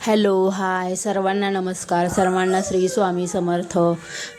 Hello hi. सर्वांना नमस्कार. सर्वांना श्री स्वामी समर्थ.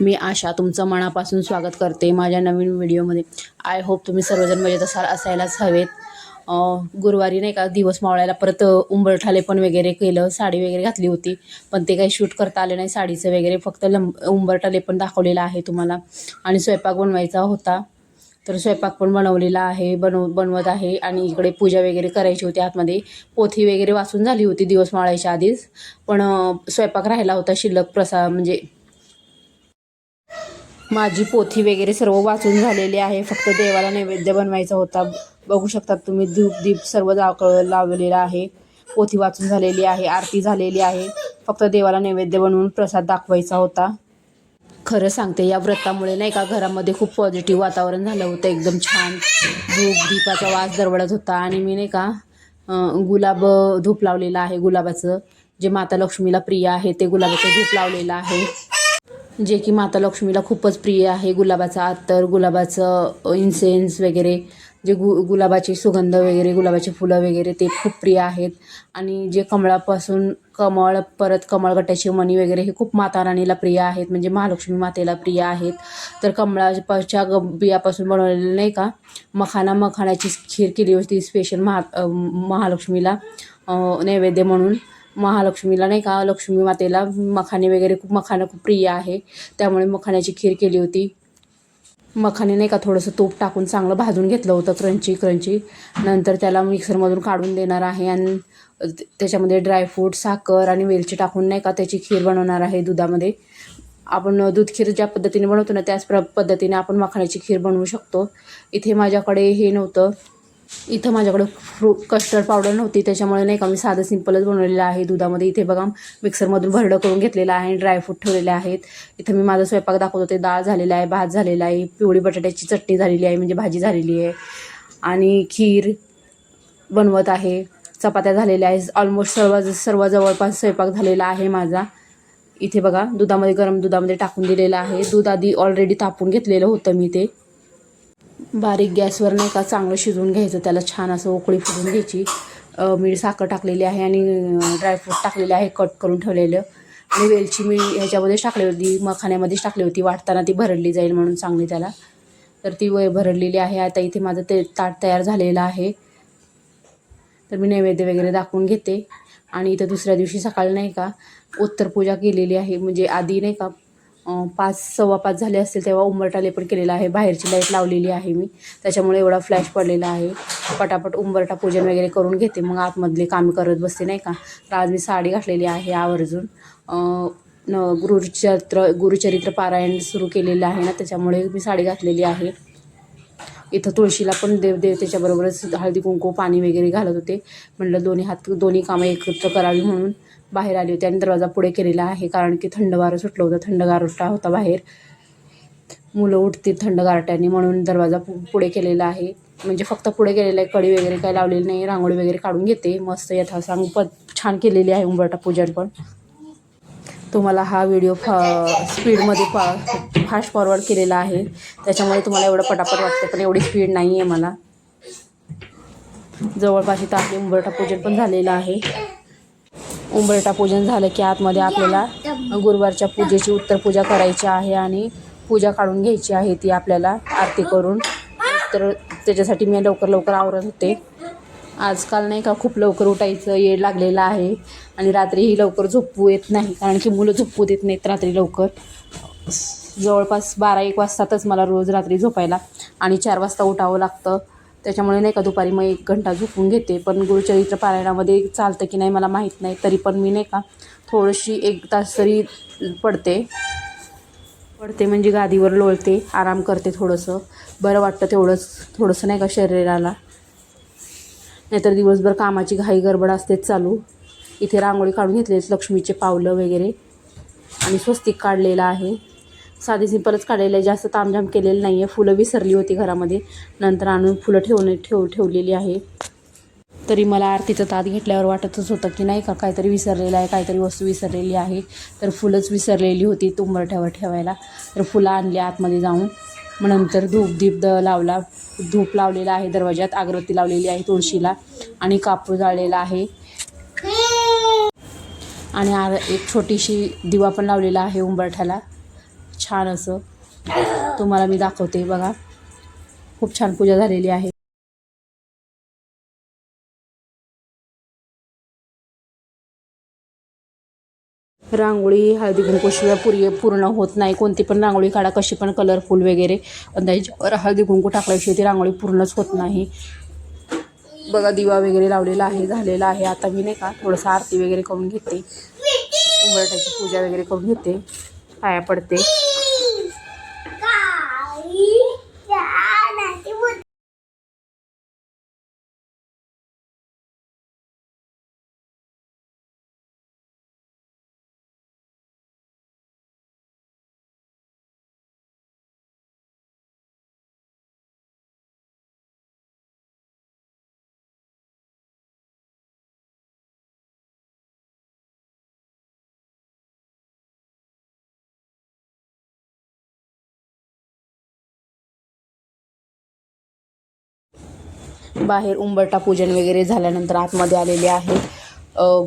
मी आशा तुमचं मनापासून स्वागत करते माझ्या नवीन व्हिडिओमध्ये. आय होप तुम्ही सर्वजण मजेत असाल असायलाच हवेत. गुरुवारी नाही का दिवस मावळायला परत उंबरठाले पण वगैरे केलं साडी वगैरे घातली होती. पण ते काही शूट करता आले नाही साडीचं वगैरे फक्त लंब उंबरठाले पण दाखवलेलं आहे तुम्हाला. आणि स्वयंपाक बनवायचा होता. तर स्वयंपाक पण बनवलेला आहे बनव बनवत आहे आणि इकडे पूजा वगैरे करायची होती. आतमध्ये पोथी वगैरे वाचून झाली होती दिवस माळायच्या आधीच. पण स्वयंपाक राहिला होता शिल्लक प्रसा म्हणजे माझी पोथी वगैरे सर्व वाचून झालेली आहे. फक्त देवाला नैवेद्य बनवायचा होता. बघू शकतात तुम्ही धूप दीप सर्व जाकळ लावलेला आहे. पोथी वाचून झालेली आहे आरती झालेली आहे. फक्त देवाला नैवेद्य बनवून प्रसाद दाखवायचा होता. खरं सांगते या व्रतामुळे नाही का घरामध्ये खूप पॉझिटिव्ह वातावरण झालं होतं एकदम छान धूप दीपाचा वास दरवळत होता आणि मी नाही का गुलाब धूप लावलेलं आहे गुलाबाचं. जे माता लक्ष्मीला प्रिय आहे ते गुलाबाचं धूप लावलेलं आहे. जे की माता लक्ष्मीला खूपच प्रिय आहे गुलाबाचा अत्तर गुलाबाचं इन्सेन्स वगैरे जे गु गुलाबाची सुगंध वगैरे गुलाबाची फुलं वगैरे ते खूप प्रिय आहेत. आणि जे कमळापासून कमळ परत कमळगट्ट्याची मणी वगैरे हे खूप माता राणीला प्रिय आहेत. म्हणजे महालक्ष्मी मातेला प्रिय आहेत. तर कमळाच्या ग बियापासून बनवलेलं नाही का मखाना मखाण्याची खीर केली होती स्पेशल महा महालक्ष्मीला नैवेद्य म्हणून. महालक्ष्मीला नाही का लक्ष्मी मातेला मखाने वगैरे खूप मखाना खूप प्रिय आहे. त्यामुळे मखाण्याची खीर केली होती. मखाने नाही का थोडंसं तूप टाकून चांगलं भाजून घेतलं होतं क्रंची क्रंची नंतर त्याला मिक्सरमधून काढून देणार आहे आणि त्याच्यामध्ये ड्रायफ्रूट साखर आणि वेलची टाकून नाही का त्याची खीर बनवणार आहे दुधामध्ये. आपण दूध खीर ज्या पद्धतीने बनवतो ना त्याच प्र पद्धतीने आपण मखाण्याची खीर बनवू शकतो. इथे माझ्याकडे हे नव्हतं. इथं माझ्याकडे फ्रू कस्टर्ड पावडर नव्हती त्याच्यामुळे नाही का मी साधं सिंपलच बनवलेलं आहे. दुधामध्ये इथे बघा मिक्सरमधून भरडं करून घेतलेलं आहे ड्रायफ्रूट ठेवलेले आहेत. इथं मी माझा स्वयंपाक दाखवत होते. डाळ झालेला आहे भात झालेला आहे पिवळी बटाट्याची चटणी झालेली आहे म्हणजे भाजी झालेली आहे. आणि खीर बनवत आहे. चपात्या झालेल्या आहे ऑलमोस्ट सर्व सर्व जवळपास स्वयंपाक झालेला आहे माझा. इथे बघा दुधामध्ये गरम दुधामध्ये टाकून दिलेलं आहे. दूध आधी ऑलरेडी तापून घेतलेलं होतं मी ते. बारीक गॅसवर नाही का चांगलं शिजवून घ्यायचं त्याला छान असं उकळी फुटून घ्यायची. मी मीठ साखर टाकलेली आहे आणि ड्रायफ्रूट टाकलेले आहे कट करून ठेवलेलं. आणि वेलची मी ह्याच्यामध्येच टाकली होती मखाण्यामध्येच टाकली होती वाटताना ती भरडली जाईल म्हणून चांगली त्याला. तर ती व भरडलेली आहे. आता इथे माझं ते ताट तयार झालेलं आहे. तर मी नैवेद्य वगैरे दाखवून घेते. आणि इथं दुसऱ्या दिवशी सकाळी नाही का उत्तर पूजा केलेली आहे. म्हणजे आधी नाही का पाच सव्वा पाच झाले असतील तेव्हा उंबरटा पण केलेला आहे. बाहेरची लाइट लावलेली आहे मी. त्याच्यामुळे एवढा फ्लॅश पडलेला आहे. पटापट उंबरटा पूजन वगैरे करून घेते. मग आतमधले कामे करत बसते नाही का? तर आज मी साडी घातलेली आहे आवर्जून. न गुरुचरित्र गुरुचरित्र पारायण सुरू केलेलं आहे ना त्याच्यामुळे मी साडी घातलेली आहे. इथं तुळशीला पण देव देवतेच्याबरोबरच हळदी कुंकू पाणी वगैरे घालत होते. म्हटलं दोन्ही हात दोन्ही कामं एकत्र करावी म्हणून. बाहेर आली होती आणि दरवाजा पुढे केलेला आहे कारण की थंड वारं सुटलं होतं थंड गारठा होता बाहेर. मुलं उठतील थंड गारट्याने म्हणून दरवाजा पु पुढे केलेला आहे. म्हणजे फक्त पुढे केलेला आहे कडी वगैरे काही लावलेली नाही रांगोळी वगैरे काढून घेते. मस्त यथासांग पण छान केलेली आहे उंबरटा पूजन पण. तुम्हाला हा व्हिडिओ फा स्पीडमध्ये फा फास्ट फॉरवर्ड केलेला आहे. त्याच्यामुळे तुम्हाला एवढं पटापट वाटतं पण एवढी स्पीड नाही आहे मला. जवळपास इथं आपले उंबरठा पूजन पण झालेलं आहे. उंबरटा पूजन झालं की आतमध्ये आपल्याला गुरुवारच्या पूजेची उत्तर पूजा करायची आहे आणि पूजा काढून घ्यायची आहे ती आपल्याला आरती करून. तर त्याच्यासाठी मी लवकर लवकर आवरत होते. आजकाल नाही का खूप लवकर उठायचं येड लागलेलं आहे आणि रात्रीही लवकर झोपू येत नाही कारण की मुलं झोपू देत नाहीत रात्री लवकर. जवळपास बारा एक वाजतातच मला रोज रात्री झोपायला आणि चार वाजता उठावं लागतं. त्याच्यामुळे नाही का दुपारी मग एक घंटा झोपून घेते. पण गुरुचरित्र पारायणामध्ये चालतं की नाही मला माहीत नाही. तरी पण मी नाही का थोडीशी एक तास तरी पडते. पडते म्हणजे गादीवर लोळते आराम करते थोडंसं. बरं वाटतं तेवढंच थोडंसं नाही का शरीराला. नाहीतर दिवसभर कामाची घाई गडबड असतेच चालू. इथे रांगोळी काढून घेतलेच लक्ष्मीचे पावलं वगैरे. आणि स्वस्तिक काढलेलं आहे. साधी सिंपलच काढलेलं आहे. जास्त तामझाम केलेलं नाही आहे फुलं विसरली होती घरामध्ये. नंतर आणून फुलं ठेवणे ठेव ठेवलेली आहे. तरी मला आरतीचं ताट घेतल्यावर वाटतच होतं की नाही का काहीतरी विसरलेलं आहे काहीतरी वस्तू विसरलेली आहे. तर फुलंच विसरलेली होती तुंबरठ्यावर ठेवायला. तर फुलं आणली आतमध्ये जाऊन. मग नंतर धूप दीप द लावला. धूप लावलेला आहे दरवाज्यात. अगरबत्ती लावलेली आहे तुळशीला. आणि कापूर जाळलेला आहे. आणि आ एक छोटीशी दिवा पण लावलेला आहे उंबरठ्याला. छान असं. तुम्हाला मी दाखवते बघा. खूप छान पूजा झालेली आहे. रांगोळी हळदी कुंकूशिवाय पुरी पूर्ण होत नाही. कोणती पण रांगोळी काढा कशी पण कलरफुल वगैरे. पण त्याच्यावर हळदी कुंकू टाकल्याशिवाय ती रांगोळी पूर्णच होत नाही. बघा दिवा वगैरे लावलेला आहे झालेला आहे. आता मी नाही का थोडंसं आरती वगैरे करून घेते. उंबरट्याची पूजा वगैरे करून घेते. पाया पडते. बाहेर उंबरटा पूजन वगैरे झाल्यानंतर आतमध्ये आलेले आहे.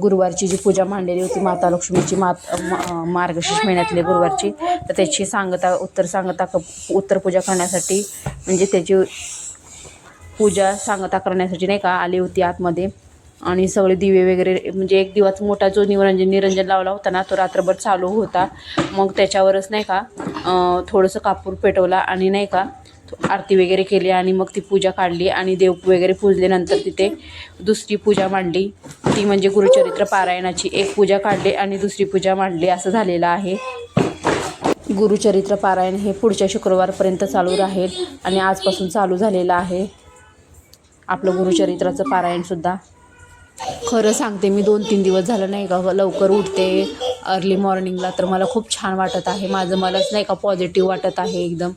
गुरुवारची जी पूजा मांडलेली होती माता लक्ष्मीची मात मा मार्गशीर्ष महिन्यातली गुरुवारची तर त्याची सांगता उत्तर सांगता क उत्तर पूजा करण्यासाठी म्हणजे त्याची पूजा सांगता करण्यासाठी नाही का आली होती आतमध्ये. आणि सगळे दिवे वगैरे म्हणजे एक दिवस मोठा जो निरंजन निरंजन लावला होता ना तो रात्रभर चालू होता. मग त्याच्यावरच नाही का थोडंसं कापूर पेटवला आणि नाही का आरती वगैरे केली आणि मग ती पूजा काढली आणि देव वगैरे पूजल्यानंतर तिथे दुसरी पूजा मांडली. ती म्हणजे गुरुचरित्र पारायणाची एक पूजा काढली आणि दुसरी पूजा मांडली. असं झालेलं आहे. गुरुचरित्र पारायण हे पुढच्या शुक्रवारपर्यंत चालू राहील आणि आजपासून चालू झालेलं आहे. आपलं गुरुचरित्राचं पारायणसुद्धा खरं सांगते मी दोन तीन दिवस झालं नाही का लवकर उठते. अर्ली मॉर्निंगला तर मला खूप छान वाटत आहे. माझं मलाच नाही का पॉझिटिव्ह वाटत आहे एकदम.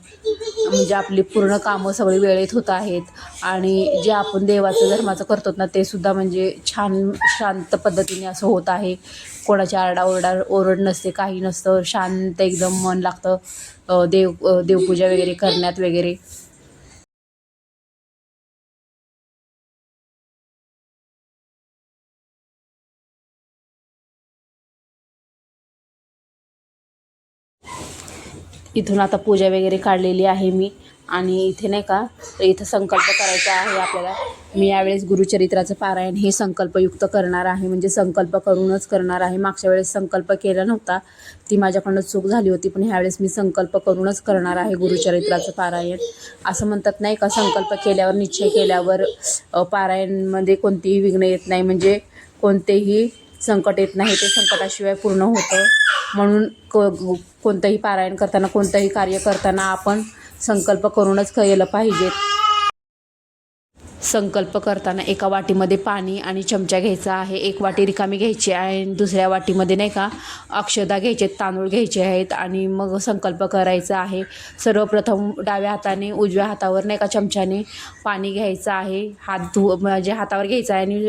म्हणजे आपली पूर्ण कामं सगळी वेळेत होत आहेत. आणि जे आपण देवाचं धर्माचं करतो ना ते सुद्धा म्हणजे छान शांत पद्धतीने असं होत आहे. कोणाची आरडाओरडा ओरड नसते काही नसतं. शांत एकदम मन लागतं. देव देवपूजा वगैरे करण्यात वगैरे. इथून आता पूजा वगैरे काढलेली आहे मी. आणि इथे नाही का तर इथं संकल्प करायचा आहे आपल्याला. मी यावेळेस गुरुचरित्राचं पारायण हे संकल्पयुक्त करणार आहे. म्हणजे संकल्प करूनच करणार आहे. मागच्या वेळेस संकल्प केला नव्हता. ती माझ्याकडनं चूक झाली होती. पण ह्यावेळेस मी संकल्प करूनच करणार आहे गुरुचरित्राचं पारायण. असं म्हणतात नाही का संकल्प केल्यावर निश्चय केल्यावर पारायणमध्ये कोणतीही विघ्न येत नाही. म्हणजे कोणतेही संकट येत नाही ते संकटाशिवाय पूर्ण होतं. म्हणून को कोणतंही पारायण करताना कोणतंही कार्य करताना आपण संकल्प करूनच केलं पाहिजेत संकल्प करताना एका वाटीमध्ये पाणी आणि चमचा घ्यायचा आहे एक वाटी रिकामी घ्यायची आहे आणि दुसऱ्या वाटीमध्ये नाही का अक्षदा घ्यायचे तांदूळ घ्यायचे आहेत आणि मग संकल्प करायचा आहे. सर्वप्रथम डाव्या हाताने उजव्या हातावर नाही का चमच्याने पाणी घ्यायचं आहे. हात धु म्हणजे हातावर घ्यायचं आहे आणि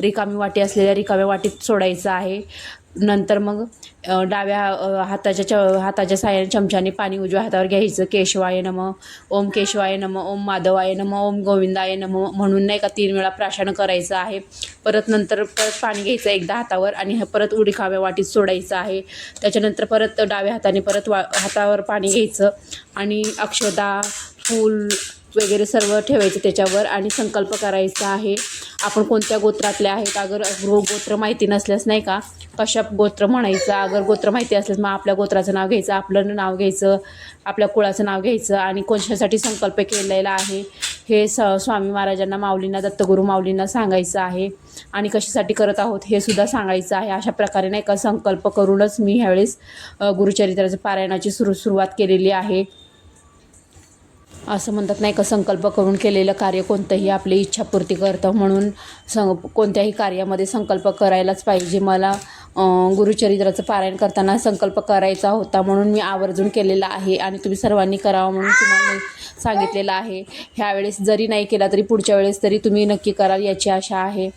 रिकामी वाटी असलेल्या रिकाम्या वाटीत सोडायचं आहे. नंतर मग डाव्या हाताच्या च हाताच्या साह्याने चमच्याने पाणी उजव्या हातावर घ्यायचं. केशवाय नम. ओम केशवाय नम. ओम माधवाय नम. ओम गोविंदाय नम. म्हणून नाही का तीन वेळा प्राशन करायचं आहे. परत नंतर परत पाणी घ्यायचं एकदा हातावर आणि परत उडीखाव्या वाटीत सोडायचं आहे. त्याच्यानंतर परत डाव्या हाताने परत वा हातावर पाणी घ्यायचं. आणि अक्षदा फूल वगैरे सर्व ठेवायचं त्याच्यावर आणि संकल्प करायचा आहे. आपण कोणत्या गोत्रातल्या आहेत? अगर गो गोत्र माहिती नसल्यास नाही का? कशा गोत्र म्हणायचं? अगर गोत्र माहिती असल्यास मग आपल्या गोत्राचं नाव घ्यायचं आपलं नाव घ्यायचं आपल्या कुळाचं नाव घ्यायचं आणि कोणत्यासाठी संकल्प केलेला आहे? हे स स्वामी महाराजांना माऊलींना दत्तगुरू माऊलींना सांगायचं आहे. आणि कशासाठी करत आहोत? हे सुद्धा सांगायचं आहे. अशा प्रकारे नाही का संकल्प करूनच मी ह्यावेळेस गुरुचरित्राच्या पारायणाची सुरू सुरुवात केलेली आहे. असं म्हणतात नाही का संकल्प करून केलेलं कार्य कोणतंही आपली इच्छापूर्ती करतं म्हणून सं कोणत्याही कार्यामध्ये संकल्प करायलाच पाहिजे. मला गुरुचरित्राचं पारायण करताना संकल्प करायचा होता म्हणून मी आवर्जून केलेला आहे आणि तुम्ही सर्वांनी करावं म्हणून तुम्हाला सांगितलेलं आहे. ह्यावेळेस जरी नाही केला तरी पुढच्या वेळेस तरी तुम्ही नक्की कराल याची आशा आहे.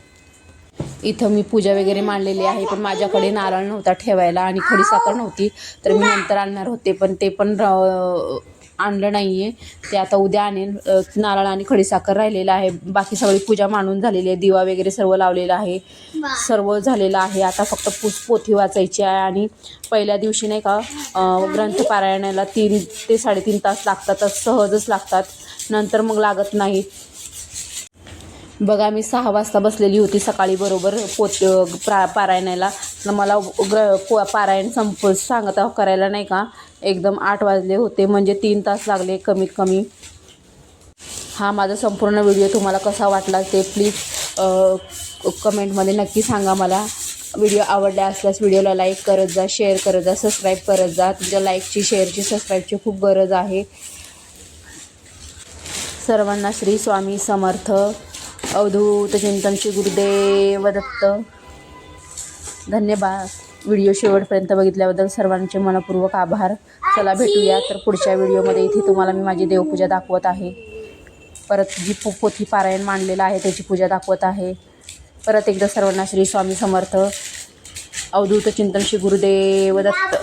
इथं मी पूजा वगैरे मांडलेली आहे पण माझ्याकडे नारळ नव्हता ठेवायला आणि खडीसाखर नव्हती तर मी नंतर आणणार होते पण ते पण र- आणलं नाही आहे ते आता उद्या आणेल नारळ आणि खडीसाखर राहिलेलं आहे. बाकी सगळी पूजा मांडून झालेली आहे. दिवा वगैरे सर्व लावलेलं आहे. सर्व झालेलं आहे. आता फक्त पुस पोथी वाचायची आहे आणि पहिल्या दिवशी नाही का अ, ग्रंथ पारायणाला तीन ते साडेतीन तास लागतातच सहजच लागतात. नंतर मग लागत नाहीत बघा मी सहा वाजता बसलेली होती सकाळी बरोबर पोत प्रा पारायणाला. मला ग्र पो पारायण संप सांगत करायला नाही का एकदम आठ वाजले होते म्हणजे तीन तास लागले कमीत कमी. हा माझा संपूर्ण व्हिडिओ तुम्हाला कसा वाटला ते प्लीज कमेंटमध्ये नक्की सांगा मला. व्हिडिओ आवडला असल्यास व्हिडिओला लाईक करत जा शेअर करत जा सबस्क्राईब करत जा. तुमच्या लाईकची शेअरची सबस्क्राईबची खूप गरज आहे. सर्वांना श्री स्वामी समर्थ. अवधूत चिंतन श्री गुरुदेव दत्त. धन्यवाद. व्हिडिओ शेवटपर्यंत बघितल्याबद्दल सर्वांचे मनपूर्वक आभार. चला भेटूया तर पुढच्या व्हिडिओमध्ये इथे तुम्हाला मी माझी देवपूजा दाखवत आहे. परत जी पो पोथी पारायण मांडलेलं आहे त्याची पूजा दाखवत आहे. परत एकदा सर्वांना श्री स्वामी समर्थ. अवधूत चिंतन श्री गुरुदेव दत्त.